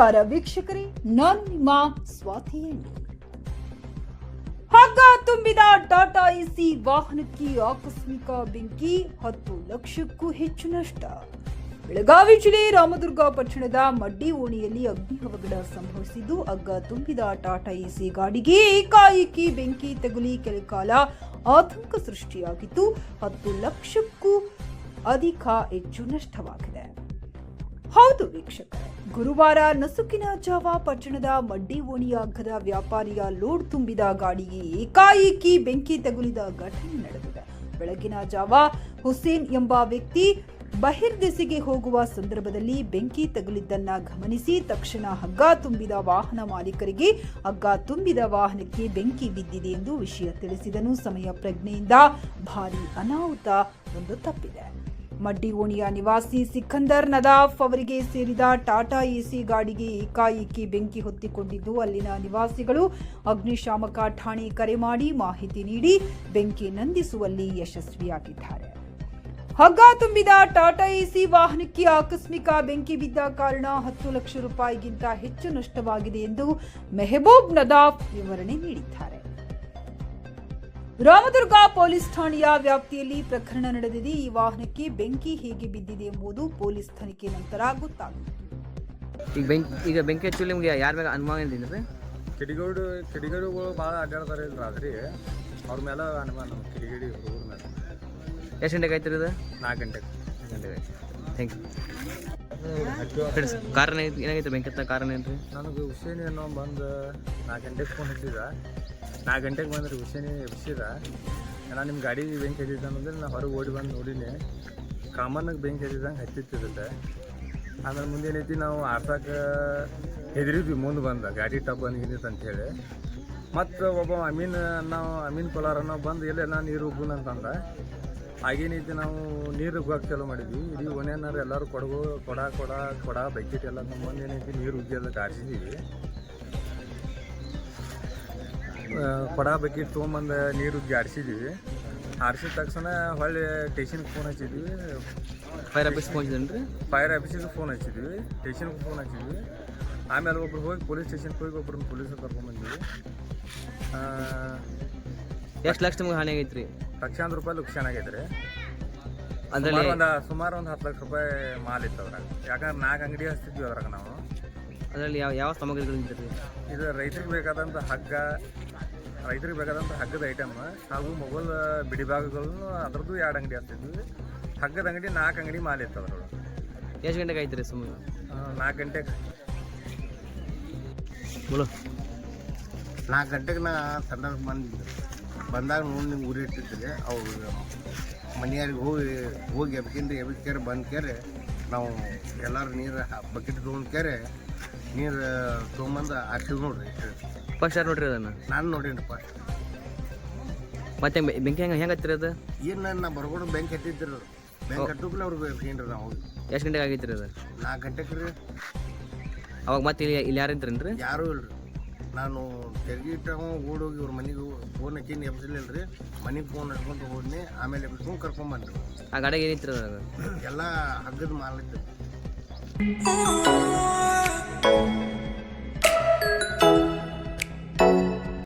ನಮಸ್ಕಾರ ವೀಕ್ಷಕರೇ, ನಾನು ನಿಮ್ಮ ಸ್ವಾತಿ. ಹಗ್ಗ ತುಂಬಿದ ಟಾಟಾ ಎಸಿ ವಾಹನಕ್ಕೆ ಆಕಸ್ಮಿಕ ಬೆಂಕಿ, ಹತ್ತು ಲಕ್ಷಕ್ಕೂ ಹೆಚ್ಚು ನಷ್ಟ ಬೆಳಗಾವಿ ಜಿಲ್ಲೆ ರಾಮದುರ್ಗ ಪಟ್ಟಣದ ಮಡ್ಡಿ ಓಣಿಯಲ್ಲಿ ಅಗ್ನಿ ಅವಘಡ ಸಂಭವಿಸಿದ್ದು, ಹಗ್ಗ ತುಂಬಿದ ಟಾಟಾ ಎಸಿ ಗಾಡಿಗೆ ಏಕಾಏಕಿ ಬೆಂಕಿ ತಗುಲಿ ಕೆಲಕಾಲ ಆತಂಕ ಸೃಷ್ಟಿಯಾಗಿದ್ದು, ಹತ್ತು ಲಕ್ಷಕ್ಕೂ ಅಧಿಕ ಹೆಚ್ಚು ನಷ್ಟವಾಗಿದೆ ಹೌದು ವೀಕ್ಷಕರೇ ಗುರುವಾರ ನಸುಕಿನ ಜಾವ ಪಟ್ಟಣದ ಮಡ್ಡಿ ಓಣಿಯ ಅಗ್ಗದ ವ್ಯಾಪಾರಿಯ ಲೋಡ್ ತುಂಬಿದ ಗಾಡಿಗೆ ಏಕಾಏಕಿ ಬೆಂಕಿ ತಗುಲಿದ ಘಟನೆ ನಡೆದಿದೆ. ಬೆಳಗಿನ ಜಾವ ಹುಸೇನ್ ಎಂಬ ವ್ಯಕ್ತಿ ಬಹಿರ್ದೆಸೆಗೆ ಹೋಗುವ ಸಂದರ್ಭದಲ್ಲಿ ಬೆಂಕಿ ತಗುಲಿದ್ದನ್ನ ಗಮನಿಸಿ ತಕ್ಷಣ ಹಗ್ಗ ತುಂಬಿದ ವಾಹನ ಮಾಲೀಕರಿಗೆ ಹಗ್ಗ ತುಂಬಿದ ವಾಹನಕ್ಕೆ ಬೆಂಕಿ ಬಿದ್ದಿದೆ ಎಂದು ವಿಷಯ ತಿಳಿಸಿದನು. ಸಮಯ ಪ್ರಜ್ಞೆಯಿಂದ ಭಾರಿ ಅನಾಹುತ ಒಂದು ತಪ್ಪಿದೆ. ಮಡ್ಡಿ ಓಣಿಯ ನಿವಾಸಿ ಸಿಕಂದರ್ ನದಾಫ್ ಅವರಿಗೆ ಸೇರಿದ ಟಾಟಾ ಎಸಿ ಗಾಡಿಗೆ ಏಕಾಏಕಿ ಬೆಂಕಿ ಹೊತ್ತಿಕೊಂಡಿದ್ದು, ಅಲ್ಲಿನ ನಿವಾಸಿಗಳು ಅಗ್ನಿಶಾಮಕ ಠಾಣೆ ಕರೆ ಮಾಡಿ ಮಾಹಿತಿ ನೀಡಿ ಬೆಂಕಿ ನಂದಿಸುವಲ್ಲಿ ಯಶಸ್ವಿಯಾಗಿದ್ದಾರೆ. ಹಗ್ಗ ತುಂಬಿದ ಟಾಟಾ ಎಸಿ ವಾಹನಕ್ಕೆ ಆಕಸ್ಮಿಕ ಬೆಂಕಿ ಬಿದ್ದ ಕಾರಣ ಹತ್ತು ಲಕ್ಷ ರೂಪಾಯಿಗಿಂತ ಹೆಚ್ಚು ನಷ್ಟವಾಗಿದೆ ಎಂದು ಮೆಹಬೂಬ್ ನದಾಫ್ ವಿವರಣೆ ನೀಡಿದ್ದಾರೆ. ರಾಮದುರ್ಗ ಪೊಲೀಸ್ ಠಾಣೆಯ ವ್ಯಾಪ್ತಿಯಲ್ಲಿ ಪ್ರಕರಣ ನಡೆದಿದೆ. ಈ ವಾಹನಕ್ಕೆ ಬೆಂಕಿ ಹೇಗೆ ಬಿದ್ದಿದೆ ಎಂಬುದು ಪೊಲೀಸ್ ತನಿಖೆ ನಂತರ ಗೊತ್ತಾಗುತ್ತೆ ಈಗ ಬೆಂಕಿ ಈಗ ಬೆಂಕಿ ಹಚ್ಚಲು ನಿಮ್ಗೆ ಯಾರ ಮೇಲೆ ಅನುಮಾನ ರೀ ಕಿಡಿಗೇಡು ಕಿಡಿಗೇಡುಗಳು ಭಾಳ ಅಡ್ಡಾಡ್ತಾರೆ ಇಲ್ಲಿ ರಾತ್ರಿ. ಅವ್ರ ಮೇಲೆ ಅನುಮಾನ ನಮ್ಮ ಕಿಡಿಗೇಡಿ ಹುಡುಗರ ಮೇಲೆ. ಎಷ್ಟು ಗಂಟೆಗೆ ಆಯ್ತು ರೀ ಇದು ನಾಲ್ಕು ಗಂಟೆಗೆ ಗಂಟೆಗೆ ಥ್ಯಾಂಕ್ ಯು ಕಾರಣ ಏನಾಗೈತೆ ಬೆಂಕಿ ಹತ್ತ ಕಾರಣ ಏನು ನನಗೆ ಹುಸೇನಿ ಅನ್ನೋ ಬಂದು ನಾಲ್ಕು ಗಂಟೆಗೆ ಫೋನ್ ಹಚ್ಚಿದ. ನಾಲ್ಕು ಗಂಟೆಗೆ ಬಂದ್ರಿ ಹುಸೇನಿ ಎಬ್ಸಿದ. ನಾನು ನಿಮ್ಮ ಗಾಡಿ ಬೆಂಕಿ ಹತ್ತಿದ್ದ ಅಂದ್ರೆ ನಾ ಹೊರಗೆ ಓಡಿ ಬಂದು ನೋಡಿನಿ. ಕಾಮನ್ನಾಗಿ ಬೆಂಕಿ ಹತ್ತಿದಂಗೆ ಹತ್ತಿತ್ತಿರುತ್ತೆ ಆಮೇಲೆ ಮುಂದೇನೈತಿ ನಾವು ಆರ್ಸಕ್ಕೆ ಹೆದರಿದ್ವಿ ಮುಂದೆ ಬಂದ. ಗಾಡಿ ಟಬ್ ಅಂತ ಅಂತೇಳಿ ಮತ್ತು ಒಬ್ಬ ಅಮೀನ್ ನಾವು ಅಮೀನ್ ಕೊಲಾರ ಅನ್ನೋ ಬಂದು, ಎಲ್ಲ ನಾನು ನೀರು ಅಂತಂದ. ಆಗೇನೈತಿ ನಾವು ನೀರು ಉಗ್ಗಕ್ಕೆ ಚಾಲು ಮಾಡಿದ್ವಿ. ಇಡೀ ಒಣೆನಾರು ಎಲ್ಲರೂ ಕೊಡಗು ಕೊಡ ಕೊಡ ಕೊಡ ಬಕೆಟ್ ಎಲ್ಲ ನಮ್ಮ ಬಂದು ಏನೈತಿ ನೀರು ಉಗ್ಗಿ ಅದಕ್ಕೆ ಆರಿಸಿದ್ದೀವಿ ಆ, ಕೊಡ ಬಕೆಟ್ ತೊಗೊಂಬಂದು ನೀರು ಉಗ್ಗಿ ಆರಿಸಿದ್ದೀವಿ ಆರಿಸಿದ ತಕ್ಷಣ ಹೊಳ್ಳಿ ಟೇಷನ್ಗೆ ಫೋನ್ ಹಚ್ಚಿದ್ವಿ. ಫೈರ್ ಆಫೀಸ್ ಫೋನ್ ರೀ ಫೈರ್ ಆಫೀಸಿಗೆ ಫೋನ್ ಹಚ್ಚಿದ್ವಿ. ಟೇಷನ್ಗೆ ಫೋನ್ ಹಚ್ಚಿದ್ವಿ. ಆಮೇಲೆ ಒಬ್ರು ಹೋಗಿ ಪೊಲೀಸ್ ಸ್ಟೇಷನ್ಗೆ ಹೋಗಿ ಒಬ್ರನ್ನ ಪೊಲೀಸ್ ಕರ್ಕೊಂಡ್ಬಂದ್ವಿ ಎಷ್ಟು ಲಕ್ಷ ನಿಮ್ಗೆ ಹಾನಿ ಆಗೈತೆ ರೀ ಲಕ್ಷಾಂತರ ರೂಪಾಯಿ ಲುಕ್ಷಾನ್ ಆಗೈತೆ ರೀ ಅದರಲ್ಲಿ ಒಂದು ಸುಮಾರು ಒಂದು ಹತ್ತು ಲಕ್ಷ ರೂಪಾಯಿ ಮಾಲ್ ಇತ್ತು ಅದ್ರಾಗ. ಯಾಕಂದ್ರೆ ನಾಲ್ಕು ಅಂಗಡಿ ಹಚ್ತಿದ್ವಿ ಅದ್ರಾಗ ನಾವು. ಅದರಲ್ಲಿ ಯಾವ ಯಾವ ಸಾಮಗ್ರಿಗಳು ರೀ ಇದು ರೈತರಿಗೆ ಬೇಕಾದಂಥ ಹಗ್ಗ ರೈತರಿಗೆ ಬೇಕಾದಂಥ ಹಗ್ಗದ ಐಟಮ್ ಹಾಗೂ ಮೊಬೈಲ್ ಬಿಡಿಭಾಗಗಳನ್ನು ಅದ್ರದ್ದು ಎರಡು ಅಂಗಡಿ ಹಚ್ತಿದ್ವಿ. ಹಗ್ಗದ ಅಂಗಡಿ ನಾಲ್ಕು ಅಂಗಡಿ ಮಾಲ್ ಇತ್ತು ಅದ್ರೊಳಗೆ. ಎಷ್ಟು ಗಂಟೆಗೆ ಆಯ್ತು ರೀ ಸುಮ್ಮನೆ? ನಾಲ್ಕು ಗಂಟೆಗೆ. ಬೋಲೋ ನಾಲ್ಕು ಗಂಟೆಗೆ ನಾ ಸಂಡಾಸ ಬಂದಿದ್ದೆ ಬಂದಾಗ ನೋಡಿ ನಿಮ್ಗೆ ಉರಿ ಇಟ್ಟಿದ್ದೆ ಅವ್ರು ಮನೆಯವ್ರಿಗೆ ಹೋಗಿ ಹೋಗಿ ಎಬ್ಕಿಂದ ಎಬ್ಕೇರಿ ಬಂದು ಕೇರಿ ನಾವು ಎಲ್ಲರೂ ನೀರು ಬಕೆಟ್ ತೊಗೊಂಡು ಕೇರಿ ನೀರು ತೊಗೊಂಬಂದು ಹಾಕ್ತೀವಿ ನೋಡ್ರಿ. ಫಸ್ಟ್ ಯಾರು ನೋಡ್ರಿ ಅದನ್ನು? ನಾನು ನೋಡೀನಪ್ಪ ಮತ್ತೆ ಬೆ- ಬೆಂಕಿ ಹೆಂಗೆ ಹೆಂಗೆ ಹತ್ತಿರ ಅದು? ಏನು ನಾ ಬರ್ಕೊಂಡು ಬೆಂಕಿ ಹತ್ತಿದ್ರು ಬೆಂಕಿ ಹಟ್ಟುಕ್ಲೆ ಅವ್ರಿಗೆ ಬೇಕೇನ್ರಿ ನಾವು? ಎಷ್ಟು ಗಂಟೆಗೆ ಆಗೈತ್ರಿ ರೀ ಅದು? ನಾಲ್ಕು ಗಂಟೆಗೆ ರೀ ಅವಾಗ ಮತ್ತೆ ಇಲ್ಲಿ ಇಲ್ಲಿ ಯಾರು ಇದ್ರೇನು ರೀ ಯಾರೂ ಇಲ್ರಿ. ನಾನು ತೆರಿಗೆ ಇಟ್ಟಾಗ ಓಡೋಗಿ ಇವ್ರ ಮನೆಗೆ ಫೋನ್ ಹಾಕಿ ಎಬ್ಸಲಿಲ್ಲ ರೀ ಮನೆಗೆ ಫೋನ್ ಹಚ್ಕೊಂಡು ಹೋದ್ನಿ ಆಮೇಲೆ ಎಬ್ಸ್ಕೊಂಡು ಕರ್ಕೊಂಬಂದ್ರಿ ಆ ಗಾಡಿಗೆ ಏನಿತ್ತು ಎಲ್ಲ ಹಗ್ಗದ ಮಾಲಿದ್ದು